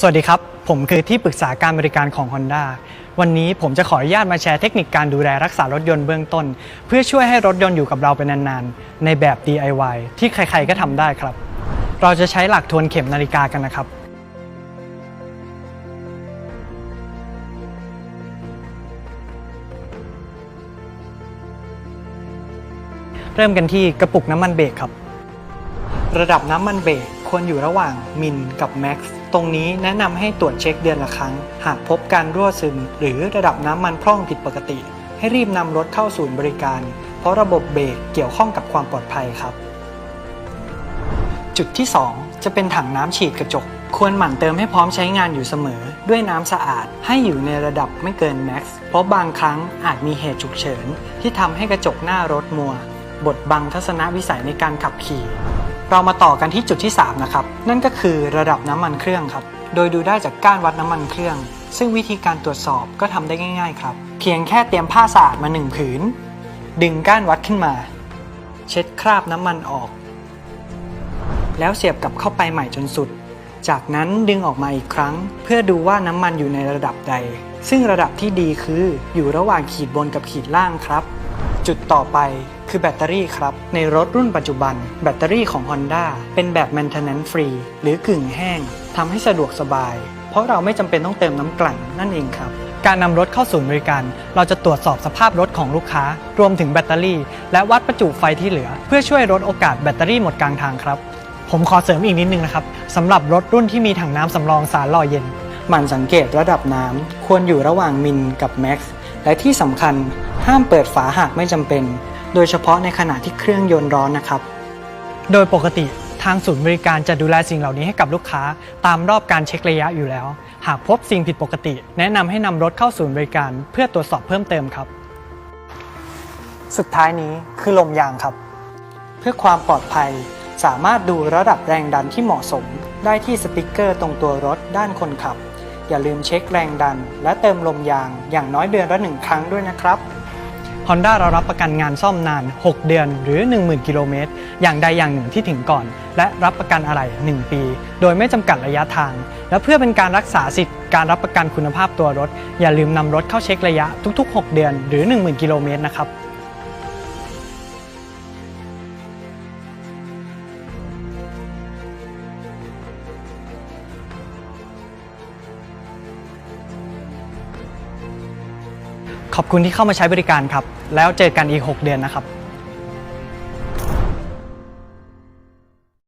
สวัสดีครับ ผมคือที่ปรึกษาการบริการของ Honda วันนี้ผมจะขออนุญาตมาแชร์เทคนิคการดูแลรักษารถยนต์เบื้องต้น เพื่อช่วยให้รถยนต์อยู่กับเราเป็นนานๆ ในแบบ DIY ที่ใครๆก็ทำได้ครับ เราจะใช้หลักทวนเข็มนาฬิกากันนะครับ เริ่มกันที่กระปุกน้ำมันเบรกครับ ระดับน้ำมันเบรก ควรอยู่ระหว่างมินกับแม็กซ์ตรงนี้แนะนำให้ตรวจเช็คเดือนละครั้ง หากพบการรั่วซึม หรือระดับน้ำมันพร่องผิดปกติ ให้รีบนำรถเข้าศูนย์บริการ เพราะระบบเบรกเกี่ยวข้องกับความปลอดภัยครับ จุดที่ 2 จะเป็นถังน้ำฉีดกระจก ควรหมั่นเติมให้พร้อมใช้งานอยู่เสมอ ด้วยน้ำสะอาดให้อยู่ในระดับไม่เกินแม็กซ์เพราะบางครั้งอาจมีเหตุฉุกเฉิน ที่ทำให้กระจกหน้ารถมัวบดบังทัศนวิสัยในการขับขี่ เรามาต่อกันที่จุดที่ 3 นะครับ นั่นก็คือระดับน้ำมันเครื่องครับ โดยดูได้จากก้านวัดน้ำมันเครื่อง ซึ่งวิธีการตรวจสอบก็ทำได้ง่าย ๆ ครับ เพียงแค่เตรียมผ้าสะอาดมาหนึ่งผืน ดึงก้านวัดขึ้นมา เช็ดคราบน้ำมันออก แล้วเสียบกลับเข้าไปใหม่จนสุด จากนั้นดึงออกมาอีกครั้ง เพื่อดูว่าน้ำมันอยู่ในระดับใด ซึ่งระดับที่ดีคืออยู่ระหว่างขีดบนกับขีดล่างครับ จุดต่อไปคือแบตเตอรี่ครับ ในรถรุ่นปัจจุบัน แบตเตอรี่ของ Honda เป็นแบบ maintenance free หรือกึ่งแห้งทำให้สะดวกสบาย เพราะเราไม่จำเป็นต้องเติมน้ำกลั่นนั่นเองครับ การนำรถเข้าศูนย์บริการ เราจะตรวจสอบสภาพรถของลูกค้า รวมถึงแบตเตอรี่ และวัดประจุไฟที่เหลือ เพื่อช่วยลดโอกาสแบตเตอรี่หมดกลางทางครับ ผมขอเสริมอีกนิดนึงนะครับสำหรับรถรุ่นที่มีถังน้ำสำรองสารหล่อเย็นหมั่นสังเกตระดับน้ำควรอยู่ระหว่างมินกับแม็กซ์และที่สำคัญ ห้ามเปิดฝาหากไม่จำเป็น โดยเฉพาะในขณะที่เครื่องยนต์ร้อนนะครับ โดยปกติทางศูนย์บริการจะดูแลสิ่งเหล่านี้ให้กับลูกค้า ตามรอบการเช็คระยะอยู่แล้ว หากพบสิ่งผิดปกติ แนะนำให้นำรถเข้าศูนย์บริการ เพื่อตรวจสอบเพิ่มเติมครับ สุดท้ายนี้คือลมยางครับ เพื่อความปลอดภัย สามารถดูระดับแรงดันที่เหมาะสม ได้ที่สติกเกอร์ตรงตัวรถด้านคนขับ อย่าลืมเช็คแรงดัน และเติมลมยางอย่างน้อยเดือนละหนึ่งครั้งด้วยนะครับ Honda เรารับประกันงานซ่อมนาน 6 เดือนหรือ 10,000 กิโลเมตร อย่างใดอย่างหนึ่งที่ถึงก่อน และรับประกันอะไร 1 ปี โดยไม่จำกัดระยะทาง และเพื่อเป็นการรักษาสิทธิ์การรับประกันคุณภาพตัวรถ อย่าลืมนำรถเข้าเช็คระยะทุก ๆ 6 เดือนหรือ 10,000 กิโลเมตรนะครับ ขอบคุณที่เข้ามาใช้บริการครับ แล้วเจอกันอีก 6 เดือนนะครับ